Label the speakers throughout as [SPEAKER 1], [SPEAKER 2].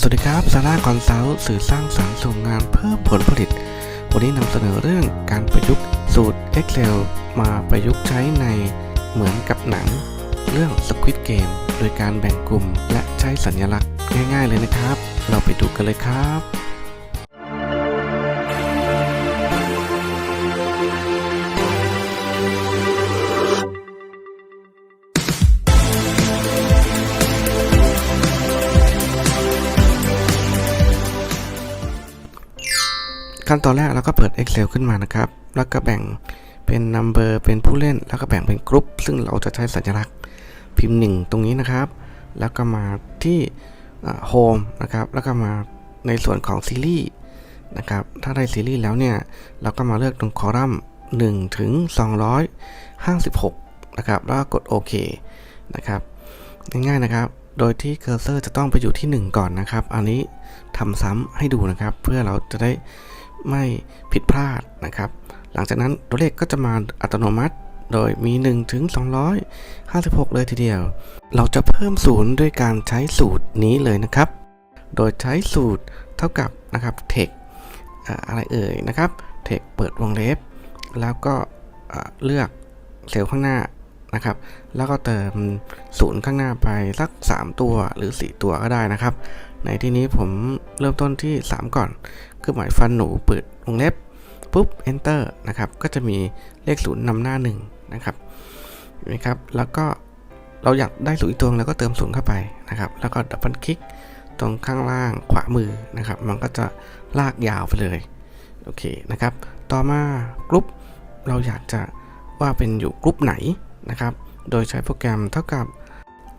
[SPEAKER 1] สวัสดีครับซาร่าคอนซัลท์สื่อสร้างสรรค์ส่งานเพิ่มผลผลิต วันนี้นำเสนอเรื่องการประยุกต์สูตร Excel มาประยุกต์ใช้ในเหมือนกับหนัง เรื่อง Squid Game โดยการแบ่งกลุ่มและใช้สัญลักษณ์ง่ายๆเลยนะครับ เราไปดูกันเลยครับ ขั้นตอนแรกเราก็เปิด Excel ขึ้นมานะครับ แล้วก็แบ่งเป็น Number เป็นผู้เล่น แล้วก็แบ่งเป็นกรุ๊ป ซึ่งเราจะใช้สัญลักษณ์พิมพ์ 1 ตรงนี้นะครับ แล้วก็มาที่โฮมนะครับ แล้วก็มาในส่วนของซีรีส์นะครับ ถ้าได้ซีรีส์แล้วเนี่ย เราก็มาเลือกตรงคอลัมน์1ถึง256 นะครับ แล้วก็กดโอเคนะครับง่ายๆนะครับ โดยที่เคอร์เซอร์จะต้องไปอยู่ที่ 1 ก่อนนะครับ อันนี้ทำซ้ำให้ดูนะครับ เพื่อเราจะได้ ไม่ผิดพลาดนะครับ หลังจากนั้นตัวเลขก็จะมาอัตโนมัติ โดยมี 1 ถึง 256 เลยทีเดียว เราจะเพิ่มศูนย์ด้วยการใช้สูตรนี้เลยนะครับ โดยใช้สูตรเท่ากับนะครับ text อะไรเอ่ยนะครับ text เปิดวงเล็บ แล้วก็เลือกเซลล์ข้างหน้านะครับ แล้วก็เติมศูนย์ข้างหน้าไปสัก 3 ตัวหรือ 4 ตัวก็ได้นะครับ ในที่นี้ผมเริ่มต้นที่ 3 ก่อน คือหมายฟันหนูเปิดวงเล็บปุ๊บ enter นะครับ ก็จะมีเลขศูนย์นำหน้า1นะครับเห็นไหมครับ แล้วก็เราอยากได้ศูนย์อีกตัวแล้วก็เติมศูนย์เข้าไปนะครับ แล้วก็ดับเบิลคลิกตรงข้างล่างขวามือนะครับ มันก็จะลากยาวไปเลย โอเคนะครับ ต่อมากรุ๊ปเราอยากจะว่าเป็นอยู่กรุ๊ปไหนนะครับ โดยใช้โปรแกรมเท่ากับ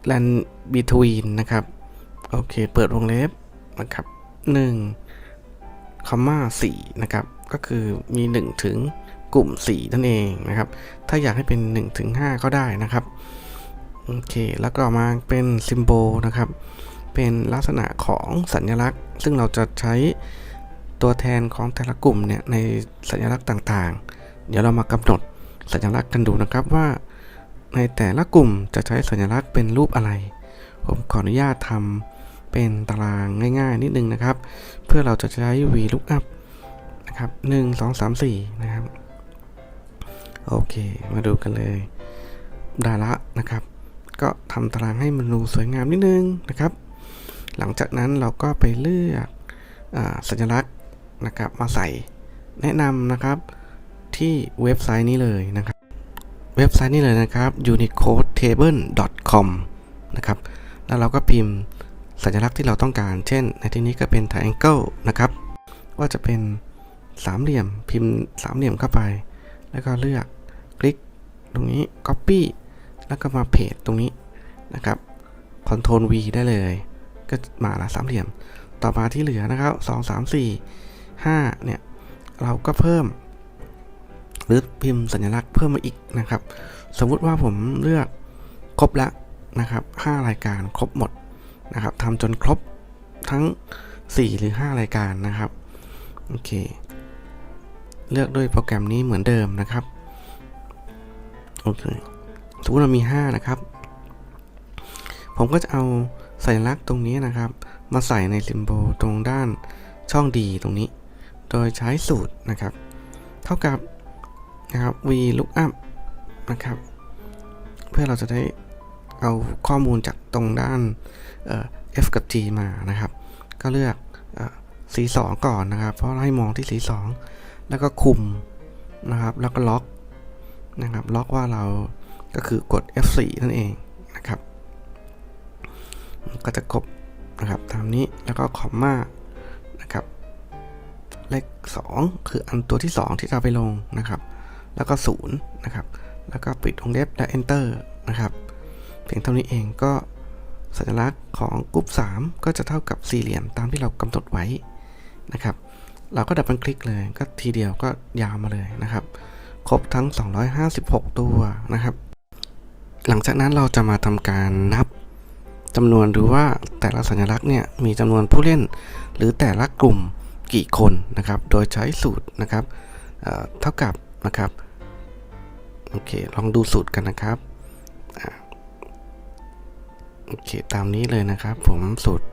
[SPEAKER 1] land between นะครับ โอเค เปิดวงเล็บนะครับ1คอมมา4นะครับ ก็คือมี 1 ถึงกลุ่ม 4 นั่นเองนะครับ ถ้าอยากให้เป็น 1 ถึง 5 ก็ได้นะครับ โอเค แล้วก็มาเป็น symbol นะครับ เป็นลักษณะของสัญลักษณ์ ซึ่งเราจะใช้ตัวแทนของแต่ละกลุ่มเนี่ยในสัญลักษณ์ต่างๆ เดี๋ยวเรามากำหนดสัญลักษณ์กันดูนะครับว่า ในแต่ละกลุ่มจะใช้สัญลักษณ์เป็นรูปอะไร ผมขออนุญาตทำ เป็นตารางง่ายๆ นิดนึงนะครับ เพื่อเราจะใช้ VLOOKUP นะครับ1 2 3 4 นะครับ โอเค มาดูกันเลยได้ละนะครับ ก็ทำตารางให้มันดูสวยงามนิดนึงนะครับ หลังจากนั้นเราก็ไปเลือกอสัญลักษณ์นะครับมาใส่แนะนำนะครับที่เว็บไซต์นี้เลยนะครับ เว็บไซต์นี้เลยนะครับ unicodetable.com นะครับ แล้วเราก็พิมพ์ สัญลักษณ์ที่เราต้องการ เช่น ในที่นี้ก็เป็น triangle นะครับ ว่าจะเป็นสามเหลี่ยมพิมพ์สามเหลี่ยมเข้าไป แล้วก็เลือกคลิกตรงนี้ copy แล้วก็มาเพจตรงนี้นะครับ control V ได้เลย ก็มาละสามเหลี่ยม ต่อมาที่เหลือนะครับ2 3 4 5เนี่ย เราก็เพิ่ม หรือพิมพ์สัญลักษณ์เพิ่มมาอีกนะครับ สมมุติว่าผมเลือกครบแล้วนะครับ 5 รายการครบหมด นะครับทำจนครบทั้ง 4 หรือ 5 รายการนะครับ โอเค เลือกด้วยโปรแกรมนี้เหมือนเดิมนะครับ โอเคสมมติเรามี 5 นะครับ ผมก็จะเอาสัญลักษณ์ตรงนี้นะครับ มาใส่ในซิมโบลตรงด้านช่องดีตรงนี้ โดยใช้สูตรนะครับ เท่ากับนะครับ v lookup นะครับ เพื่อเราจะได้ เอาข้อมูลจากตรงด้านเอ่อ f กับ g มานะครับ ก็เลือกสีสองก่อนนะครับ เพราะให้มองที่สีสองแล้วก็คุมนะครับ แล้วก็ล็อกนะครับ ล็อกว่าเราก็คือกด F4 นั่นเองนะครับ ก็จะครบนะครับตามนี้แล้วก็คอมมานะครับ เลข 2 คืออันตัวที่ 2 ที่เอาไปลงนะครับ แล้วก็ 0 นะครับ แล้วก็ปิดวงเล็บและ enter นะครับ พียงเท่านี้เองก็สัญลักษณ์ของกลุ่ม3ก็จะเท่ากับสี่เหลี่ยมตามที่เรากำหนดไว้นะครับ เราก็ดับเบิลคลิกเลยก็ทีเดียวก็ยาวมาเลยนะครับ ครบทั้ง 256 ตัวนะครับ หลังจากนั้นเราจะมาทำการนับจำนวนหรือว่าแต่ละสัญลักษณ์เนี่ยมีจำนวนผู้เล่น หรือแต่ละกลุ่มกี่คนนะครับ โดยใช้สูตรนะครับเเท่ากับนะครับโอเคลองดูสูตรกันนะครับ โอเคตามนี้เลยนะครับ ผมสูตร